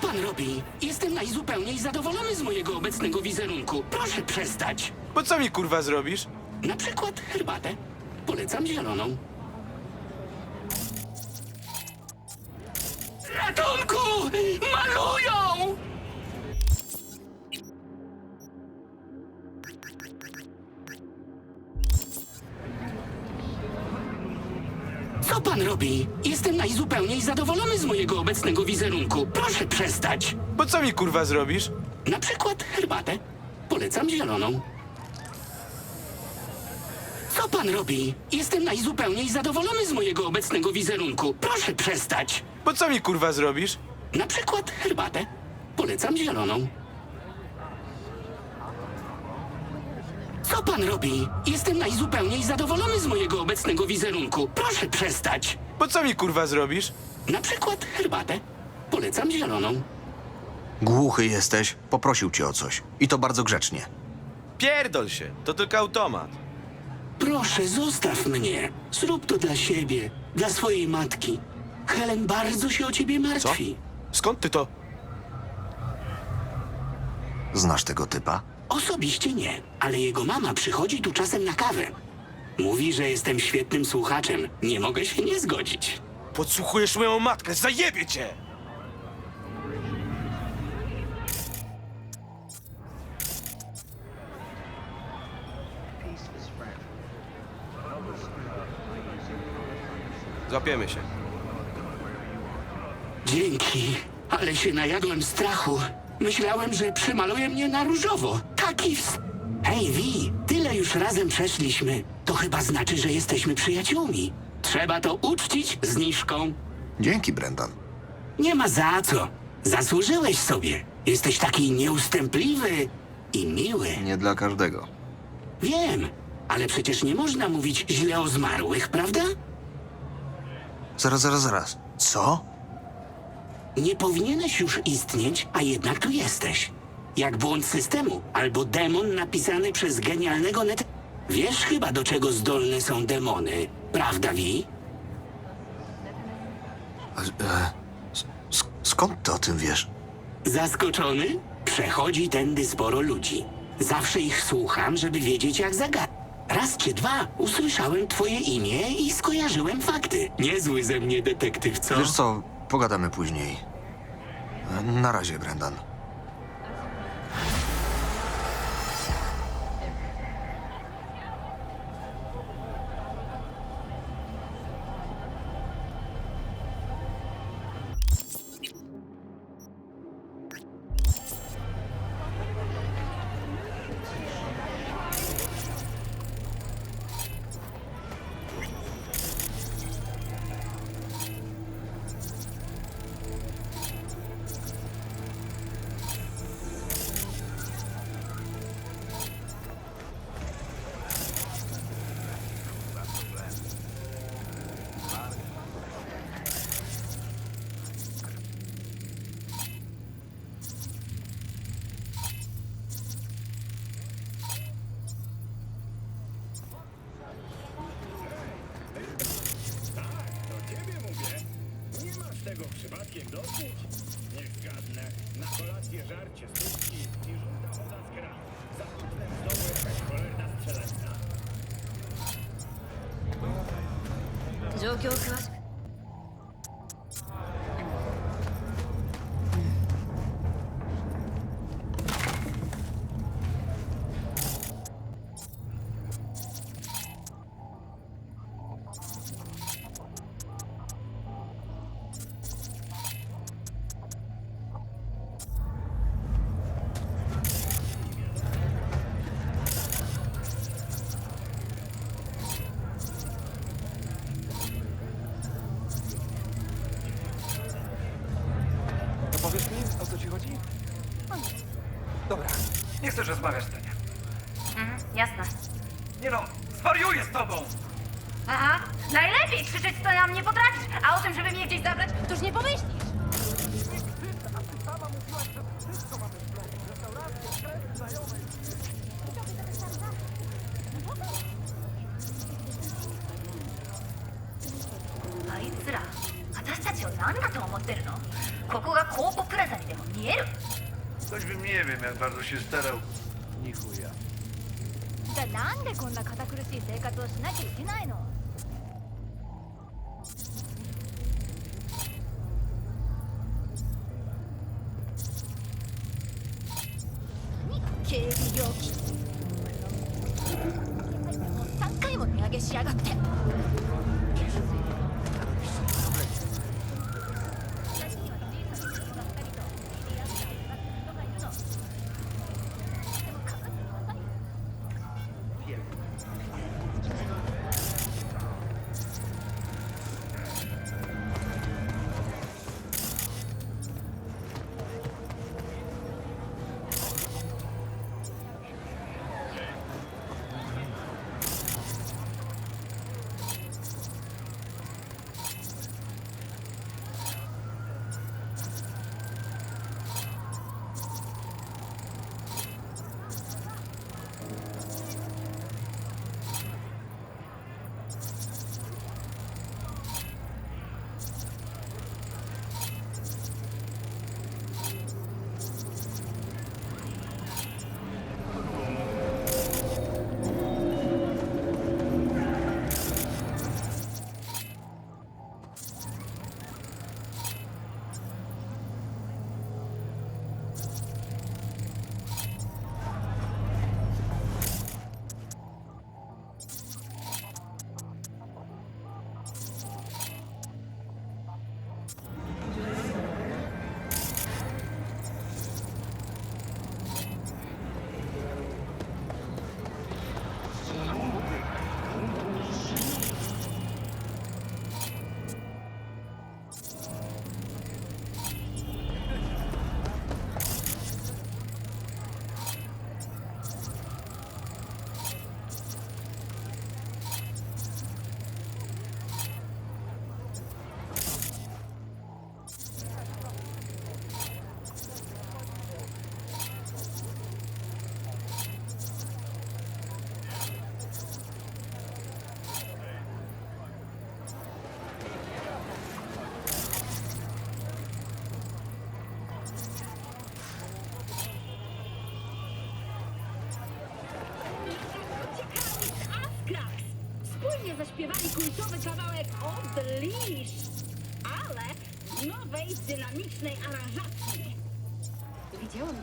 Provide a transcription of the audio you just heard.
pan robi? Jestem najzupełniej zadowolony z mojego obecnego wizerunku. Proszę przestać. Bo co mi kurwa zrobisz? Na przykład herbatę. Polecam zieloną. Robi? Jestem najzupełniej zadowolony z mojego obecnego wizerunku. Proszę przestać. Bo co mi kurwa zrobisz? Na przykład herbatę. Polecam zieloną. Co pan robi? Jestem najzupełniej zadowolony z mojego obecnego wizerunku. Proszę przestać. Bo co mi kurwa zrobisz? Na przykład herbatę. Polecam zieloną. Co pan robi? Jestem najzupełniej zadowolony z mojego obecnego wizerunku. Proszę przestać. Bo co mi kurwa zrobisz? Na przykład herbatę. Polecam zieloną. Głuchy jesteś, poprosił cię o coś. I to bardzo grzecznie. Pierdol się, to tylko automat. Proszę, zostaw mnie. Zrób to dla siebie, dla swojej matki. Helen bardzo się o ciebie Co? martwi. Skąd ty to? Znasz tego typa? Osobiście nie, ale jego mama przychodzi tu czasem na kawę. Mówi, że jestem świetnym słuchaczem. Nie mogę się nie zgodzić. Podsłuchujesz moją matkę, zajebie cię! Złapiemy się. Dzięki, ale się najadłem strachu. Myślałem, że przymaluje mnie na różowo. Taki ws... Hej, Wi, tyle już razem przeszliśmy. To chyba znaczy, że jesteśmy przyjaciółmi. Trzeba to uczcić zniżką. Dzięki, Brendan. Nie ma za co. Zasłużyłeś sobie. Jesteś taki nieustępliwy i miły. Nie dla każdego. Wiem, ale przecież nie można mówić źle o zmarłych, prawda? Zaraz, zaraz, zaraz. Co? Nie powinieneś już istnieć, a jednak tu jesteś. Jak błąd systemu, albo demon napisany przez genialnego net... Wiesz chyba, do czego zdolne są demony, prawda, Wi? E, e, s- skąd ty o tym wiesz? Zaskoczony? Przechodzi tędy sporo ludzi. Zawsze ich słucham, żeby wiedzieć, jak zagadać. Raz czy dwa usłyszałem twoje imię i skojarzyłem fakty. Niezły ze mnie detektyw, co? Wiesz co, pogadamy później. E, Na razie, Brendan. żarcie stópki i żółta woda z kran. Za oknem znowu jakaś cholerna strzelanina. 状況を詳しく ci chodzi? O nic. Dobra, nie chcę, że rozmawiasz z Denia. Mhm, jasne. Nie no, zwariuję z tobą! Aha, najlepiej krzyczeć to na mnie potrafisz, a o tym, żeby mnie gdzieś zabrać, to już nie pomyślisz. Nie krzycz, a ty sama mówiłaś, że wszystko mamy w planie. Restauracje, chleb, znajomych. Choćbym nie wiem, jak bardzo się starał. Ni chuja. じゃあなんでこんな堅苦しい生活をしなきゃいけないの何警備料金もう3回も値上げしやがって zaśpiewali kultowy kawałek Obliż, ale w nowej, dynamicznej aranżacji. Widziałam ją.